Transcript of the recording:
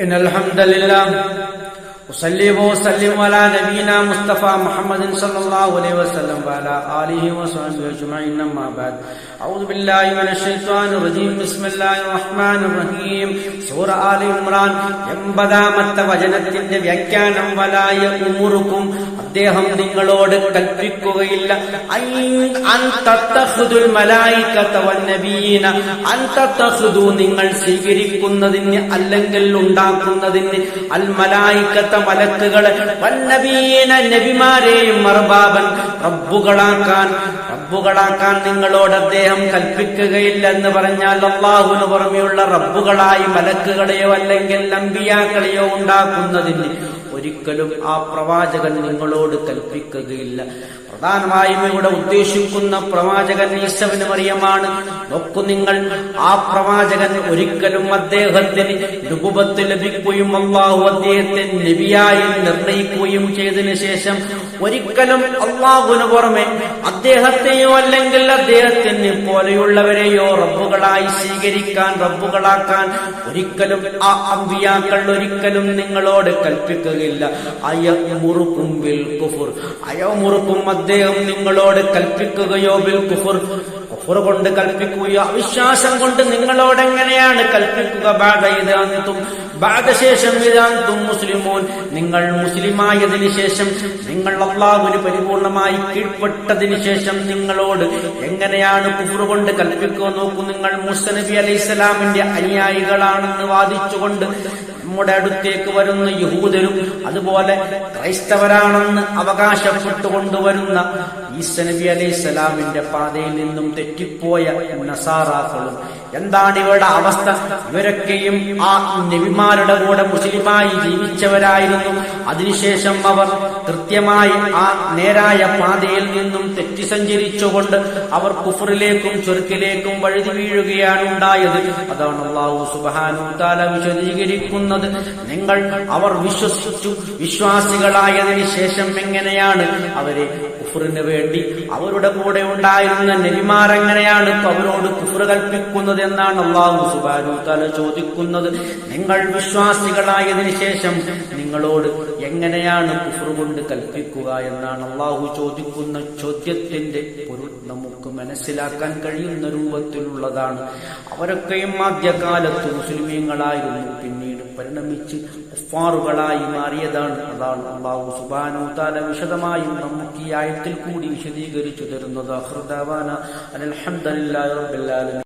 إن الحمد لله أصلي وأسلم على نبينا مصطفى محمد صلى الله عليه وسلم وعلى آله وصحبه أجمعين أما بعد أعوذ بالله من الشيطان الرجيم بسم الله الرحمن الرحيم സൂറ ആലി ഇമ്രാൻ എൺപതാമത്തെ വചനത്തിന്റെ വ്യാഖ്യാനം വലായ ഉമുറുക്കും അദ്ദേഹം നിങ്ങളോട് കൽപ്പിക്കുകയില്ല ഐ അൻ തത്തഖുദുൽ മലായികത വന്നബീന അൻ തത്തഖുദു നിങ്ങൾ സ്വീകരിക്കുന്നതിന് അല്ലെങ്കിൽ ഉണ്ടാക്കുന്നതിന് അൽ മലായികത്ത മലക്കുകളെ വല്ലവീന നബിമാരെയും മർബാബൻ റബ്ബുകളാക്കാൻ റബ്ബുകളാക്കാൻ നിങ്ങളോട് അദ്ദേഹം കൽപ്പിക്കുകയില്ല എന്ന് പറഞ്ഞാൽ അള്ളാഹുവിന് പുറമെയുള്ള റബ്ബുകളായി മലക്കുകളെയോ അല്ലെങ്കിൽ നമ്പിയാക്കളെയോ ഉണ്ടാക്കുന്നതിന് ഒരിക്കലും ആ പ്രവാചകൻ നിങ്ങളോട് കൽപ്പിക്കുകയില്ല. പ്രധാനമായും ഇവിടെ ഉദ്ദേശിക്കുന്ന പ്രവാചകൻ ഈസവന് മറിയമാണ് നോക്കു നിങ്ങൾ ആ പ്രവാചകൻ ഒരിക്കലും അദ്ദേഹത്തിന് രൂപത്ത് ലഭിക്കുകയും അള്ളാഹു അദ്ദേഹത്തെ നബിയായി നിർണയിക്കുകയും ചെയ്തതിനു ശേഷം ഒരിക്കലും അള്ളാഹുവിന് പുറമെ അദ്ദേഹത്തെയോ അല്ലെങ്കിൽ അദ്ദേഹത്തിന് പോലെയുള്ളവരെയോ റബ്ബുകളായി സ്വീകരിക്കാൻ റബ്ബുകളാക്കാൻ ഒരിക്കലും ആ അമ്പിയാക്കൾ ഒരിക്കലും നിങ്ങളോട് കൽപ്പിക്കുകയില്ല അയമുറുക്കും ബിൽ കുഫുർ. അയമുറുക്കും അദ്ദേഹം നിങ്ങളോട് കൽപ്പിക്കുകയോ ബിൽ കുഫുർ. കുഫുർ കൊണ്ട് കൽപ്പിക്കുകയോ അവിശ്വാസം കൊണ്ട് നിങ്ങളോട് എങ്ങനെയാണ് കൽപ്പിക്കുക? ഇതാന്നിത്തും ബാധശേഷം ഇതാന്തും മുസ്ലിമോൻ. നിങ്ങൾ മുസ്ലിമായതിനു ശേഷം നിങ്ങൾ അള്ളാഹുവിന് പരിപൂർണമായി കീഴ്പ്പെട്ടതിനു ശേഷം നിങ്ങളോട് എങ്ങനെയാണ് കുഫുർ കൊണ്ട് കൽപ്പിക്കുക? നോക്കൂ നിങ്ങൾ മുസനബി അലൈഹി സ്വലാമിന്റെ അനുയായികളാണെന്ന് വാദിച്ചുകൊണ്ട് നമ്മുടെ അടുത്തേക്ക് വരുന്ന യഹൂദരും അതുപോലെ ക്രൈസ്തവരാണെന്ന് അവകാശപ്പെട്ടുകൊണ്ടുവരുന്ന ഈസ നബി അലൈഹി സ്വലാമിന്റെ പാതയിൽ നിന്നും തെറ്റിപ്പോയ നസാറാക്കളും എന്താണ് ഇവരുടെ അവസ്ഥ? ഇവരൊക്കെയും ആ നബിമാരുടെ കൂടെ മുസ്ലിമായി ജീവിച്ചവരായിരുന്നു. അതിനുശേഷം അവർ കൃത്യമായി ആ നേരായ പാതയിൽ നിന്നും തെറ്റി സഞ്ചരിച്ചുകൊണ്ട് അവർ കുഫറിലേക്കും ചുരുക്കിലേക്കും വഴുതി വീഴുകയാണ് ഉണ്ടായത്. അതാണ് അള്ളാഹു സുബാനു താല വിശദീകരിക്കുന്നത്. നിങ്ങൾ അവർ വിശ്വസിച്ചു വിശ്വാസികളായതിനു ശേഷം എങ്ങനെയാണ് അവരെ കുഫറിന് വേണ്ടി അവരുടെ കൂടെ ഉണ്ടായിരുന്ന നബിമാർ എങ്ങനെയാണ് അവരോട് കുഫർ കൽപ്പിക്കുന്നത് എന്നാണ് അള്ളാഹു സുബാനു തല ചോദിക്കുന്നത്. നിങ്ങൾ വിശ്വാസികളായതിനു ശേഷം നിങ്ങളോട് എങ്ങനെയാണ് കുഫർ കൊണ്ട് കൽപ്പിക്കുക എന്നാണ് അള്ളാഹു ചോദിക്കുന്ന ചോദ്യത്തിന്റെ പൊരുൾ നമുക്ക് മനസ്സിലാക്കാൻ കഴിയുന്ന രൂപത്തിലുള്ളതാണ്. അവരൊക്കെയും ആദ്യകാലത്ത് മുസ്ലിമീങ്ങളായിരുന്നു. പിന്നീട് പരിണമിച്ച് കുഫാറുകളായി മാറിയതാണ്. അതാണ് അള്ളാഹു സുബാനു താല വിശദമായും നമുക്ക് ഈ ആയത്തിൽ കൂടി വിശദീകരിച്ചു തരുന്നത്. അഹൃദാവാന അലഹമ്മദില്ലാ റബ്ബിൽ ആലമീൻ.